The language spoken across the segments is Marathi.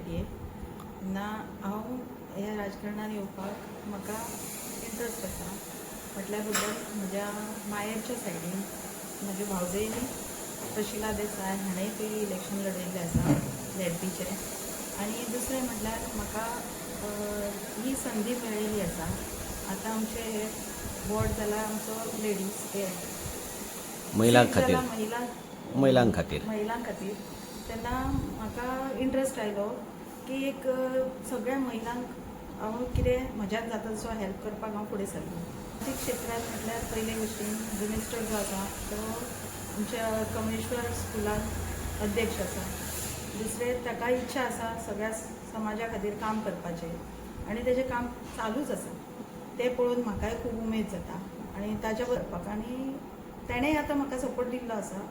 तेन्ना हांव ह्या राजकारणान येवपाक म्हाका इंट्रस्ट आसा म्हटल्या बद्दल म्हज्या मायरच्या सायडीन म्हज्या भावजयनी प्रशिला देसाय हाणेंय पयलीं इलेक्शन लडयल्लें आसा झेडपीचें आनी दुसरें म्हटल्यार म्हाका ही संदी मेळिल्ली आसा आतां आमचें हे बोर्ड जाला आमचो लेडीज हे महिलां खातीर महिला महिलां खातीर महिलां खातीर तेन्ना म्हाका इंट्रस्ट आयलो की एक सगळ्या महिलांक हांव कितें म्हज्यान जाता तसो हेल्प करपाक हांव फुडें सरलें आर्थिक क्षेत्रांत म्हटल्यार पयले गोश्टीन मिनिस्टर जो आसा तो आमच्या कमळेश्वर स्कुलान अध्यक्ष आसा दुसरें ताका इच्छा आसा सगळ्या समाजा खातीर काम करपाचें. आनी तेजें काम चालूच आसा तें पळोवन म्हाकाय खूब उमेद जाता. आनी ताच्या करपाक. आनी तेणेय आतां म्हाका सपोर्ट दिल्लो आसा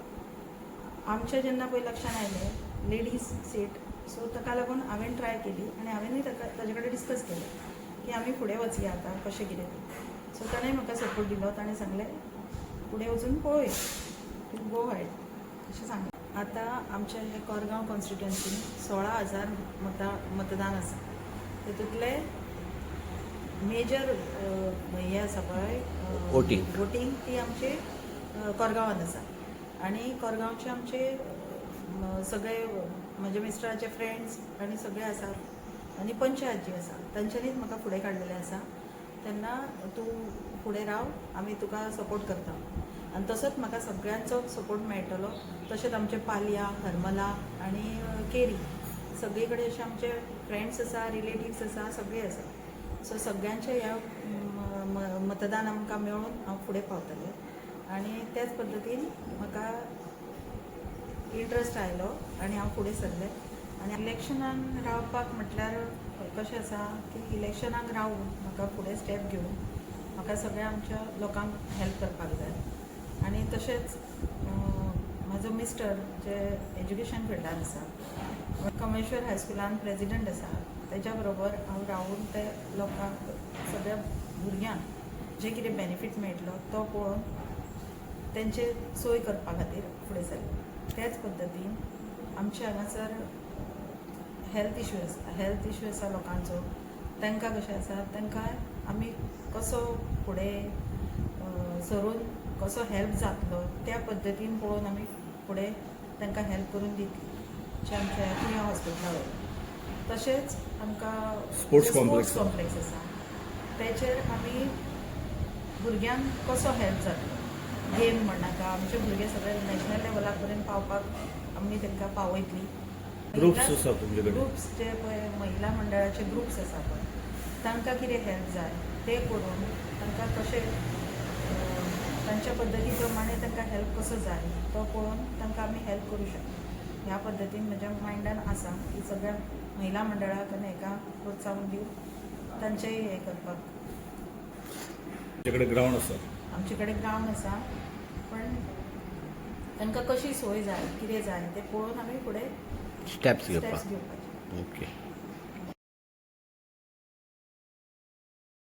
आमच्या जेन्ना पळय लक्षान आयलें लेडीज सीट सो ताका लागून हांवें ट्राय केली आनी हांवेंनूय ताका ताजे कडेन डिस्कस केलें की आमी फुडें वचया आतां कशें कितें तें. सो ताणें म्हाका सपोर्ट दिलो ताणें सांगलें फुडें वचून पळय गो हायड अशें सांगलें. आतां आमच्या हे कोरगांव कॉन्स्टिट्युएन्सीन सोळा हजार मता मतदान आसा तेतूंतले मेजर हे आसा पळय Voting. वोटींग ती आमची कोरगांवान आसा आनी कोरगांवचे आमचे सगळे म्हजे मिस्टराचे फ्रेंड्स आनी सगळे आसात आनी पंचायत जी आसा तांच्यांनीच म्हाका फुडें काडलेलें आसा तेन्ना तूं फुडें राव आमी तुका सपोर्ट करता. आनी तसोच म्हाका सगळ्यांचो सपोर्ट मेळटलो तशेंच आमचे पालया हरमला आनी केरी. सगळे कडेन अशे आमचे फ्रेंड्स आसा रिलेटिव्स आसा सगळे आसा सो सगळ्यांचे ह्या मतदान आमकां मेळून हांव फुडें पावतलें. आनी त्याच पद्दतीन म्हाका इंट्रस्ट आयलो आनी हांव फुडें सरलें. आनी इलेक्शनान रावपाक म्हटल्यार कशें आसा की इलेक्शनाक रावून म्हाका फुडें स्टेप घेवन म्हाका सगळ्या आमच्या लोकांक हेल्प करपाक जाय. आनी तशेंच म्हाजो मिस्टर जे एज्युकेशन फिल्डान आसा कमेश्वर हायस्कुलान प्रेजिडंट आसा तेच्या बरोबर हांव रावून ते लोकांक सगळ्या भुरग्यांक जे कितें बेनिफीट मेळटलो तो पळोवन तेंचे सोय करपा खातीर फुडें सरलें त्याच पद्दतीन आमचे हांगासर हेल्थ इश्यू आसा हेल्थ इश्यू आसा लोकांचो तांकां कशें आसा तांकां आमी कसो फुडें सरून कसो हेल्प जातलो त्या पद्दतीन पळोवन आमी फुडें तांकां हेल्प करून दितली जे आमच्या कुया हॉस्पिटला वयल्यान तशेंच आमकां complex. कॉम्प्लेक्स आसा तेचेर आमी भुरग्यांक कसो हेल्प जातलो गेम म्हणनाका आमचे भुरगे सगळे नॅशनल लेवला पर्यंत पावपाक आमी तांकां पावयतली. Groups आसा तुमचे? ग्रुप्स जे पळय महिला मंडळाचे ग्रुप्स आसा पळय तांकां कितें हेल्प जाय ते करून तांकां कशें तांच्या पद्दती प्रमाणे तांकां हेल्प कसो जाय तो पळोवन तांकां आमी हेल्प करूं शकता. ह्या पद्दतीन म्हज्या मायंडान आसा की सगळ्या महिला मंडळाक आनी हेका प्रोत्साहन दिवन तांचेय हें करपाक तुमचे कडेन ग्रावंड आसा आमचे कडेन ग्रावंड आसा पण तांकां कशी सोय जाय कितें जाय तें पळोवन आमी फुडें स्टेप्स घेवपाचे ओके